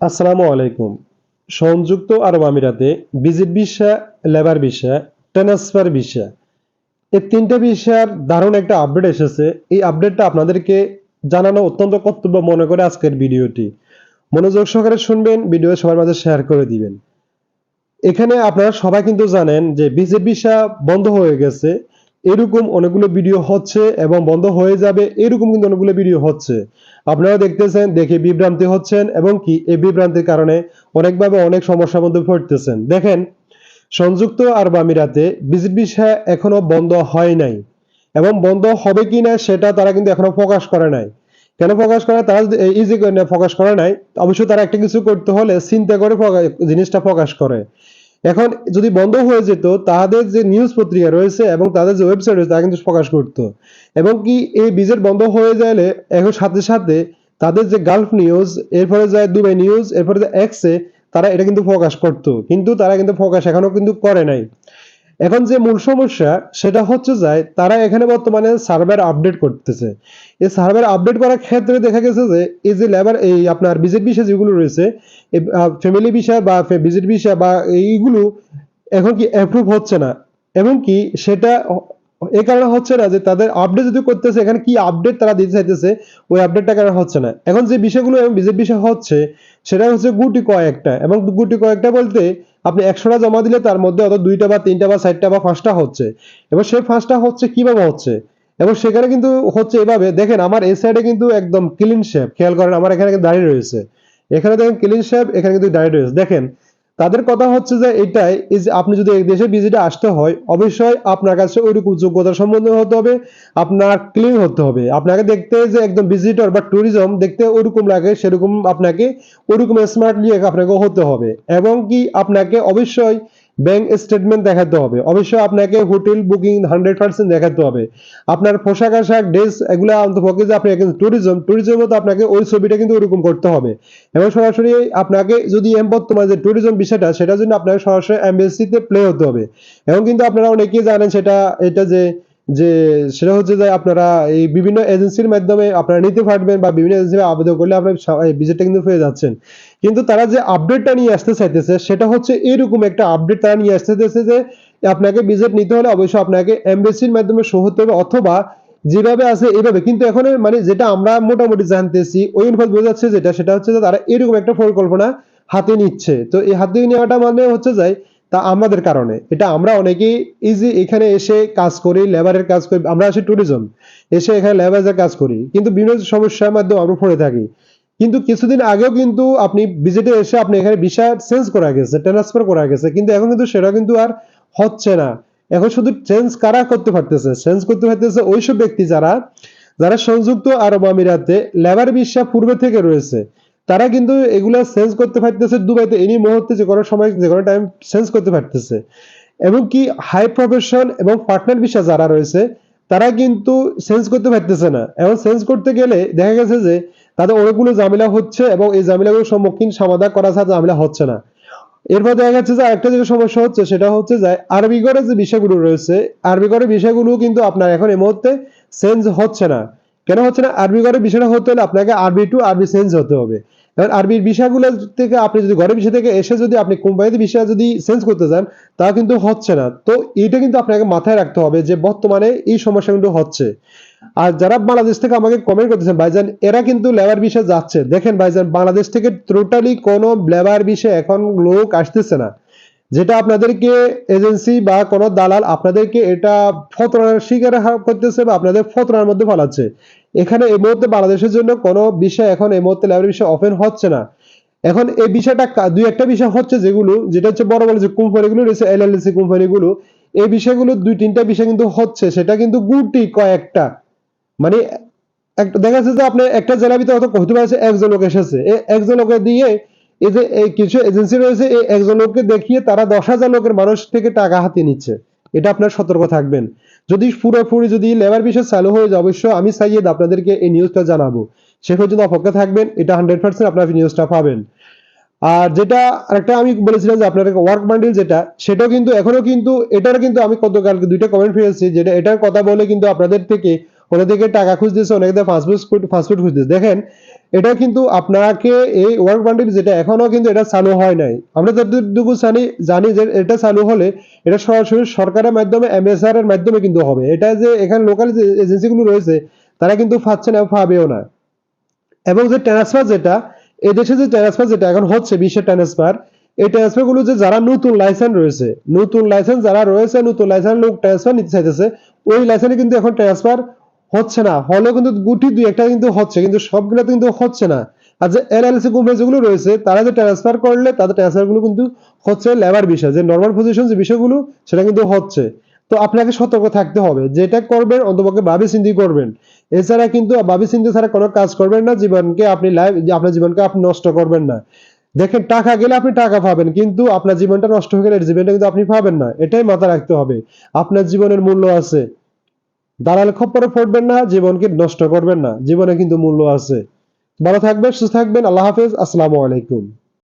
আসসালামু আলাইকুম। সংযুক্ত আরব আমিরাতে visit visa, labour visa, transfer visa, এই তিনটে ভিসার দারুণ একটা আপডেট এসেছে। এই আপডেটটা আপনাদেরকে জানানো অত্যন্ত কর্তব্য মনে করে আজকের ভিডিওটি। মনোযোগ সহকারে শুনবেন ভিডিও সবার মাঝে শেয়ার করে দিবেন। এখানে আপনারা সবাই কিন্তু জানেন যে ভিজিট ভিসা বন্ধ হয়ে গেছে। এরকম অনেকগুলো ভিডিও হচ্ছে এবং বন্ধ হয়ে যাবে, এরকম কিন্তু অনেকগুলো ভিডিও হচ্ছে। আপনারা দেখতেছেন, দেখে বিভ্রান্তি হচ্ছেন এবং কি, এই বিভ্রান্তির কারণে অনেকভাবে অনেক সমস্যার মধ্যে পড়তেছেন। দেখেন, সংযুক্ত আরব আমিরাতে ভিজিট ভিসা এখনও বন্ধ হয় নাই। এবং বন্ধ হবে কিনা সেটা তারা কিন্তু এখনও প্রকাশ করে নাই। কেন প্রকাশ করে তারা ইজি প্রকাশ করে নাই, অবশ্যই তারা একটা কিছু করতে হলে চিন্তা করে জিনিসটা প্রকাশ করে। এখন যদি বন্ধ হয়ে যেত, তাদের যে নিউজ পত্রিকা রয়েছে এবং তাদের যে ওয়েবসাইট রয়েছে, তারা কিন্তু প্রকাশ করত। এবং কি এই বিজেট বন্ধ হয়ে গেলে এখন সাথে সাথে তাদের যে গালফ নিউজ এরপরে যায় দুবাই নিউজ এরপরে যায় এক্সে তারা এটা কিন্তু প্রকাশ করত। কিন্তু তারা কিন্তু প্রকাশ এখনও কিন্তু করে নাই। এখন যে মূল সমস্যা, সেটা হচ্ছে যায় তারা এখানে বর্তমানে সার্ভার আপডেট করতেছে। এই সার্ভার আপডেট করার ক্ষেত্রে দেখা গেছে যে, এই যে লেবার, এই আপনার বিজেট বিষয় যেগুলো রয়েছে ফ্যামিলি বিষয় বা ভিজিট বিষয় বা এইগুলো এখন কি অ্যাপ্রুভ হচ্ছে না। এমনকি সেটা এই কারণে হচ্ছে না যে তাদের আপডেট যদি করতেছে, এখানে কি আপডেট তারা দিতে চাইতেছে, ওই আপডেটটা কারণে হচ্ছে না। এখন যে বিষয়গুলো এবং বিজেট বিষয় হচ্ছে, সেটা হচ্ছে গুটি কয়েকটা। এবং গুটি কয়েকটা বলতে আপনি একশোটা জমা দিলে তার মধ্যে অত দুইটা বা তিনটা বা চারটা বা পাঁচটা হচ্ছে। এবং সেই পাঁচটা হচ্ছে কীভাবে হচ্ছে? এবং সেখানে কিন্তু হচ্ছে এভাবে, দেখেন আমার এই সাইডে কিন্তু একদম ক্লিন শেপ খেয়াল করেন, আমার এখানে দাঁড়িয়ে রয়েছে। এখানে দেখেন ক্লিন শেপ এখানে কিন্তু দাঁড়িয়ে রয়েছে। দেখেন তাদের কথা হচ্ছে যে এটাই যে আপনি যদি এই দেশে ভিজিটে আসতে হয়, অবশ্যই আপনার কাছে ওইরকম যোগ্যতা সম্বন্ধ হতে হবে, আপনার ক্লিন হতে হবে। আপনাকে দেখতে যে একদম ভিজিটর বা ট্যুরিজম দেখতে ওরকম লাগে, সেরকম আপনাকে ওরকম স্মার্টলি আপনাকে হতে হবে। এবং কি আপনাকে অবশ্যই ব্যাংক স্টেটমেন্ট দেখাতে হবে। অবশ্যই আপনাকে হোটেল বুকিং হান্ড্রেড পার্সেন্ট দেখাতে হবে। আপনার পোশাক আশাক ড্রেস এগুলো অন্তপক্ষে যে আপনি ট্যুরিজম ট্যুরিজমও তো আপনাকে ওই ছবিটা কিন্তু ওরকম করতে হবে। এবং সরাসরি আপনাকে যদি এম বর্তমান যে ট্যুরিজম বিষয়টা, সেটার জন্য আপনাকে সরাসরি এমবেসিতে প্লে হতে হবে। এবং কিন্তু আপনারা অনেকেই জানেন সেটা, এটা যে যে সেটা হচ্ছে যে আপনারা এই বিভিন্ন এজেন্সির মাধ্যমে আপনারা নিতে পারবেন বা বিভিন্ন এজেন্সি আবেদন করলে আপনার ভিজিটটা কিন্তু পেয়ে যাচ্ছেন। কিন্তু তারা যে আপডেটটা নিয়ে আসতে চাইতেছে, সেটা হচ্ছে এরকম একটা আপডেট তারা নিয়ে আসতে চাইতেছে যে আপনাকে ভিজিট নিতে হলে অবশ্যই আপনাকে এমবেসির মাধ্যমে শো হতে হবে অথবা যেভাবে আছে এইভাবে কিন্তু এখন মানে যেটা আমরা মোটামুটি জানতেছি, ওই অনুপাত বোঝাচ্ছে যেটা, সেটা হচ্ছে যে তারা এরকম একটা পরিকল্পনা হাতে নিচ্ছে। তো এই হাতে নেওয়াটা মানে হচ্ছে যায় তা আমাদের কারণে। এটা আমরা অনেকেই ইজি এখানে এসে কাজ করি লেবারের কাজ করি, আমরা আসি ট্যুরিজম এসে এখানে লেবারের কাজ করি। কিন্তু বিভিন্ন সমস্যার মাধ্যমে আমরা পড়ে থাকি। কিন্তু কিছুদিন আগেও কিন্তু আপনি ভিজিটে এসে আপনি এখানে ভিসা চেঞ্জ করা গেছে ট্রান্সফার করা গেছে। কিন্তু এখন কিন্তু সেটা কিন্তু আর হচ্ছে না। এখন শুধু চেঞ্জ কারা করতে পারতেছে? চেঞ্জ করতে পারতেছে ওইসব ব্যক্তি যারা যারা সংযুক্ত আরব আমিরাতে লেবার ভিসা পূর্বে থেকে রয়েছে। তারা কিন্তু এগুলা চেঞ্জ করতে পারতেছে দুবাইতে এনি মুহূর্তে যে কোনো সময়, যে কোনো টাইম চেঞ্জ করতে পারতেছে। এবং কি হাই প্রফেশন এবং পার্টনার ভিসা যারা রয়েছে, তারা কিন্তু চেঞ্জ করতে পারতেছে না। এবং চেঞ্জ করতে গেলে দেখা গেছে যে, তাদের অনেকগুলো ঝামেলা হচ্ছে এবং এই ঝামেলাগুলোর সম্মুখীন সমাধান করা ছাড়া ঝামেলা হচ্ছে না। এরপর দেখা যাচ্ছে যে আরেকটা যে সমস্যা হচ্ছে, সেটা হচ্ছে যে আরবি ঘরের যে বিষয়গুলো রয়েছে, আরবি ঘরের বিষয়গুলো কিন্তু আপনার এখন এই মুহূর্তে চেঞ্জ হচ্ছে না। কেন হচ্ছে না? আরবি ঘরের বিষয়টা হতে হলে আপনাকে আরবি টু আরবি চেঞ্জ হতে হবে। এবার আরবির বিষয়গুলো থেকে আপনি যদি ঘরের বিষয় থেকে এসে যদি আপনি কোম্পানিতে বিষয় যদি চেঞ্জ করতে চান তা কিন্তু হচ্ছে না। তো এটা কিন্তু আপনাকে মাথায় রাখতে হবে যে বর্তমানে এই সমস্যা কিন্তু হচ্ছে। আর যারা বাংলাদেশ থেকে আমাকে কমেন্ট করতেছেন, ভাইজান, এরা কিন্তু লেবার বিষয়ে যাচ্ছে। দেখেন ভাইজান, বাংলাদেশ থেকে টোটালি কোনো লেবার বিষয়ে এখন লোক আসতেছে না। যেটা আপনাদেরকে এজেন্সি বা কোনো দালাল আপনাদেরকে এটা ফতরার শিকার করতেছে বা আপনাদের ফতরার মধ্যে ফেলাচ্ছে। এখানে এই মুহূর্তে বাংলাদেশের জন্য কোনো বিষয় এখন এই মুহূর্তে লেবার বিষয় ওপেন হচ্ছে না। এখন এই বিষয়টা দুই একটা বিষয় হচ্ছে যেগুলো, যেটা হচ্ছে বড় বড় যে কোম্পানিগুলো রয়েছে এলএলসি কোম্পানিগুলো, এই বিষয়গুলো দুই তিনটা বিষয় কিন্তু হচ্ছে, সেটা কিন্তু গুটি কয়েকটা। মানে একটা দেখা যাচ্ছে যে আপনি একটা জেলার ভিতরে হয়তো হতে একজন লোক এসেছে। একজন লোকে দিয়ে এই যে, এই কিছু এজেন্সি রয়েছে, এই একজন লোককে দেখিয়ে তারা দশ হাজার লোকের মানুষ থেকে টাকা হাতিয়ে নিচ্ছে। এটা আপনার সতর্ক থাকবেন। যদি পুরোপুরি যদি লেবার বিষয় চালু হয়ে যায় অবশ্যই আমি সাইয়েদ আপনাদেরকে এই নিউজটা জানাব। সে পর্যন্ত অপেক্ষা থাকবেন, এটা হান্ড্রেড পার্সেন্ট আপনার নিউজটা পাবেন। আর যেটা আরেকটা আমি বলেছিলাম যে আপনার ওয়ার্ক বান্ডিল যেটা, সেটাও কিন্তু, এখনও কিন্তু এটার কিন্তু আমি গতকালকে দুইটা কমেন্ট পেয়েছি, যেটা, এটার কথা বলে কিন্তু আপনাদের থেকে অন্যদিকে টাকা খুঁজতেছে, অনেকে ফাস্টফুড ফাস্টফুড খুঁজতেছে। দেখেন, এটা কিন্তু আপনাকে এই ওয়ার্ক বান্ডিল যেটা, এখনও কিন্তু এটা চালু হয় নাই। আমরা যতটুকু জানি জানি যে এটা চালু হলে এটা সরাসরি সরকারের মাধ্যমে এমএসআর এর মাধ্যমে কিন্তু হবে। এটা যে এখানে লোকাল যে এজেন্সিগুলো রয়েছে, তারা কিন্তু পাচ্ছে না, পাবেও না। এবং যে ট্রান্সফার যেটা, এই দেশে যে ট্রান্সফার যেটা এখন হচ্ছে বিশ্বের ট্রান্সফার এই ট্রান্সফারগুলো যে যারা নতুন লাইসেন্স রয়েছে, নতুন লাইসেন্স যারা রয়েছে, নতুন লাইসেন্স লোক ট্রান্সফার নিতে চাইতেছে, ওই লাইসেন্সে কিন্তু এখন ট্রান্সফার হচ্ছে না। হলেও কিন্তু গুটি দুই, একটা কিন্তু হচ্ছে, কিন্তু সবগুলো কিন্তু হচ্ছে না। আর যে এলএলসি কোম্পানি যেগুলো রয়েছে, তারা যে ট্রান্সফার করলে, তাদের ট্রান্সফারগুলো কিন্তু হচ্ছে লেবার বিষয়। যে নর্মাল পজিশন যে বিষয়গুলো, সেটা কিন্তু হচ্ছে। তো আপনাকে সতর্ক থাকতে হবে। যেটা করবেন, অন্তপক্ষে ভাবি চিন্তি করবেন। এছাড়া কিন্তু ভাবি চিন্তি ছাড়া কোনো কাজ করবেন না। জীবনকে আপনি লাইফ আপনার জীবনকে আপনি নষ্ট করবেন না। দেখেন, টাকা গেলে আপনি টাকা পাবেন, কিন্তু আপনার জীবনটা নষ্ট হয়ে গেলে জীবনটা কিন্তু আপনি পাবেন না। এটাই মাথায় রাখতে হবে। আপনার জীবনের মূল্য আছে। দালাল খপ্পরে পড়বেন না, জীবনকে নষ্ট করবেন না। জীবনে কিন্তু মূল্য আছে। ভালো থাকবেন, সুস্থ থাকবেন। আল্লাহ হাফেজ। আসসালামু আলাইকুম।